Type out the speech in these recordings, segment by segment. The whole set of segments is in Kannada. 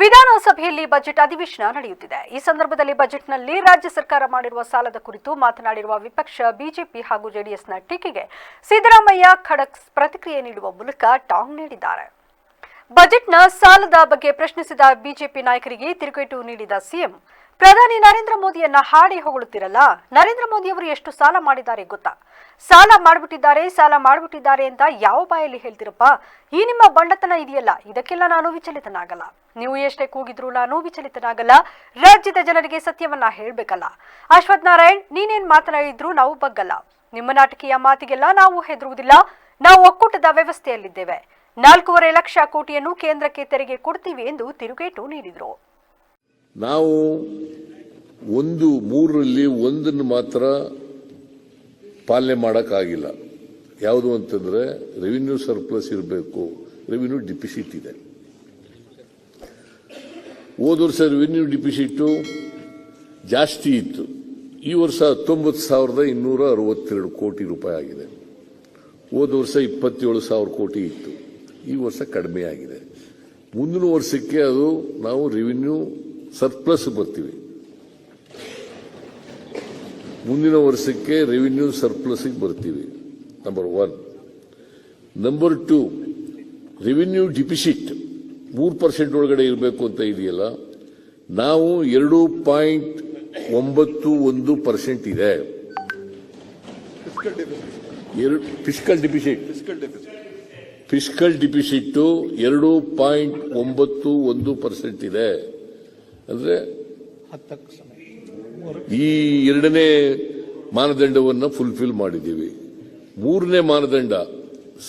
ವಿಧಾನಸಭೆಯಲ್ಲಿ ಬಜೆಟ್ ಅಧಿವೇಶನ ನಡೆಯುತ್ತಿದೆ. ಈ ಸಂದರ್ಭದಲ್ಲಿ ಬಜೆಟ್ನಲ್ಲಿ ರಾಜ್ಯ ಸರ್ಕಾರ ಮಾಡಿರುವ ಸಾಲದ ಕುರಿತು ಮಾತನಾಡಿರುವ ವಿಪಕ್ಷ, ಬಿಜೆಪಿ ಹಾಗೂ ಜೆಡಿಎಸ್ನ ಟೀಕೆಗೆ ಸಿದ್ದರಾಮಯ್ಯ ಖಡಕ್ ಪ್ರತಿಕ್ರಿಯೆ ನೀಡುವ ಮೂಲಕ ಟಾಂಗ್ ನೀಡಿದ್ದಾರೆ. ಬಜೆಟ್ನ ಸಾಲದ ಬಗ್ಗೆ ಪ್ರಶ್ನಿಸಿದ ಬಿಜೆಪಿ ನಾಯಕರಿಗೆ ತಿರುಗೇಟು ನೀಡಿದ ಸಿಎಂ, ಪ್ರಧಾನಿ ನರೇಂದ್ರ ಮೋದಿಯನ್ನ ಹಾಡಿ ಹೊಗಳುತ್ತಿರಲ್ಲ, ನರೇಂದ್ರ ಮೋದಿ ಅವರು ಎಷ್ಟು ಸಾಲ ಮಾಡಿದ್ದಾರೆ ಗೊತ್ತಾ? ಸಾಲ ಮಾಡಿಬಿಟ್ಟಿದ್ದಾರೆ ಸಾಲ ಮಾಡಿಬಿಟ್ಟಿದ್ದಾರೆ ಅಂತ ಯಾವ ಬಾಯಲ್ಲಿ ಹೇಳ್ತಿರಪ್ಪ? ಈ ನಿಮ್ಮ ಬಂಡತನ ಇದೆಯಲ್ಲ, ಇದಕ್ಕೆಲ್ಲ ನಾನು ವಿಚಲಿತನಾಗಲ್ಲ. ನೀವು ಎಷ್ಟೇ ಕೂಗಿದ್ರು ನಾನು ವಿಚಲಿತನಾಗಲ್ಲ. ರಾಜ್ಯದ ಜನರಿಗೆ ಸತ್ಯವನ್ನ ಹೇಳ್ಬೇಕಲ್ಲ. ಅಶ್ವಥ್ ನಾರಾಯಣ್ ನೀನೇನ್ ಮಾತನಾಡಿದ್ರು ನಾವು ಬಗ್ಗಲ್ಲ. ನಿಮ್ಮ ನಾಟಕೀಯ ಮಾತಿಗೆಲ್ಲ ನಾವು ಹೆದರುವುದಿಲ್ಲ. ನಾವು ಒಕ್ಕೂಟದ ವ್ಯವಸ್ಥೆಯಲ್ಲಿದ್ದೇವೆ. ನಾಲ್ಕೂವರೆ ಲಕ್ಷ ಕೋಟಿಯನ್ನು ಕೇಂದ್ರಕ್ಕೆ ತೆರಿಗೆ ಕೊಡ್ತೀವಿ ಎಂದು ತಿರುಗೇಟು ನೀಡಿದರು. ನಾವು ಒಂದು ಮೂರರಲ್ಲಿ ಒಂದನ್ನು ಮಾತ್ರ ಪಾಲನೆ ಮಾಡೋಕ್ಕಾಗಿಲ್ಲ. ಯಾವುದು ಅಂತಂದ್ರೆ ರೆವಿನ್ಯೂ ಸರ್ಪ್ಲಸ್ ಇರಬೇಕು. ರೆವಿನ್ಯೂ ಡಿಫಿಸಿಟ್ ಇದೆ. ಹೋದ ವರ್ಷ ರೆವಿನ್ಯೂ ಡಿಪಿಸಿಟ್ಟು ಜಾಸ್ತಿ ಇತ್ತು. ಈ ವರ್ಷ ಹತ್ತೊಂಬತ್ತು ಸಾವಿರದ ಇನ್ನೂರ ಅರವತ್ತೆರಡು ಕೋಟಿ ರೂಪಾಯಿ ಆಗಿದೆ. ಹೋದ ವರ್ಷ ಇಪ್ಪತ್ತೇಳು ಸಾವಿರ ಕೋಟಿ ಇತ್ತು. ಈ ವರ್ಷ ಕಡಿಮೆ ಆಗಿದೆ. ಮುಂದಿನ ವರ್ಷಕ್ಕೆ ಅದು ನಾವು ರೆವಿನ್ಯೂ ಸರ್ಪ್ಲಸ್ ಬರ್ತೀವಿ. ಮುಂದಿನ ವರ್ಷಕ್ಕೆ ರೆವಿನ್ಯೂ ಸರ್ಪ್ಲಸ್ಗೆ ಬರ್ತೀವಿ. Number one number two revenue deficit ಮೂರು ಪರ್ಸೆಂಟ್ ಒಳಗಡೆ ಇರಬೇಕು ಅಂತ ಇದೆಯಲ್ಲ ನಾವು ಎರಡು ಪಾಯಿಂಟ್ ಒಂಬತ್ತು ಒಂದು ಪರ್ಸೆಂಟ್ ಇದೆ. ಎರಡು ಫಿಸ್ಕಲ್ ಡಿಪಿಸಿಟ್ ಫಿಸ್ಕಲ್ ಡಿಪಿಸಿಟ್ ಎರಡು ಪಾಯಿಂಟ್ ಒಂಬತ್ತು ಒಂದು ಪರ್ಸೆಂಟ್ ಇದೆ. ಅಂದ್ರೆ ಈ ಎರಡನೇ ಮಾನದಂಡವನ್ನು ಫುಲ್ಫಿಲ್ ಮಾಡಿದ್ದೀವಿ. ಮೂರನೇ ಮಾನದಂಡ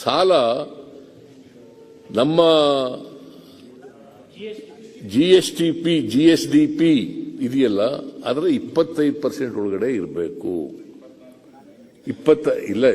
ಸಾಲ ನಮ್ಮ G S T P G S D P ಇದೆಯಲ್ಲ? ಅದರ ಇಪ್ಪತ್ತೈದು ಪರ್ಸೆಂಟ್ ಒಳಗಡೆ ಇರಬೇಕು. ಇಪ್ಪತ್ತ, ಇಲ್ಲ.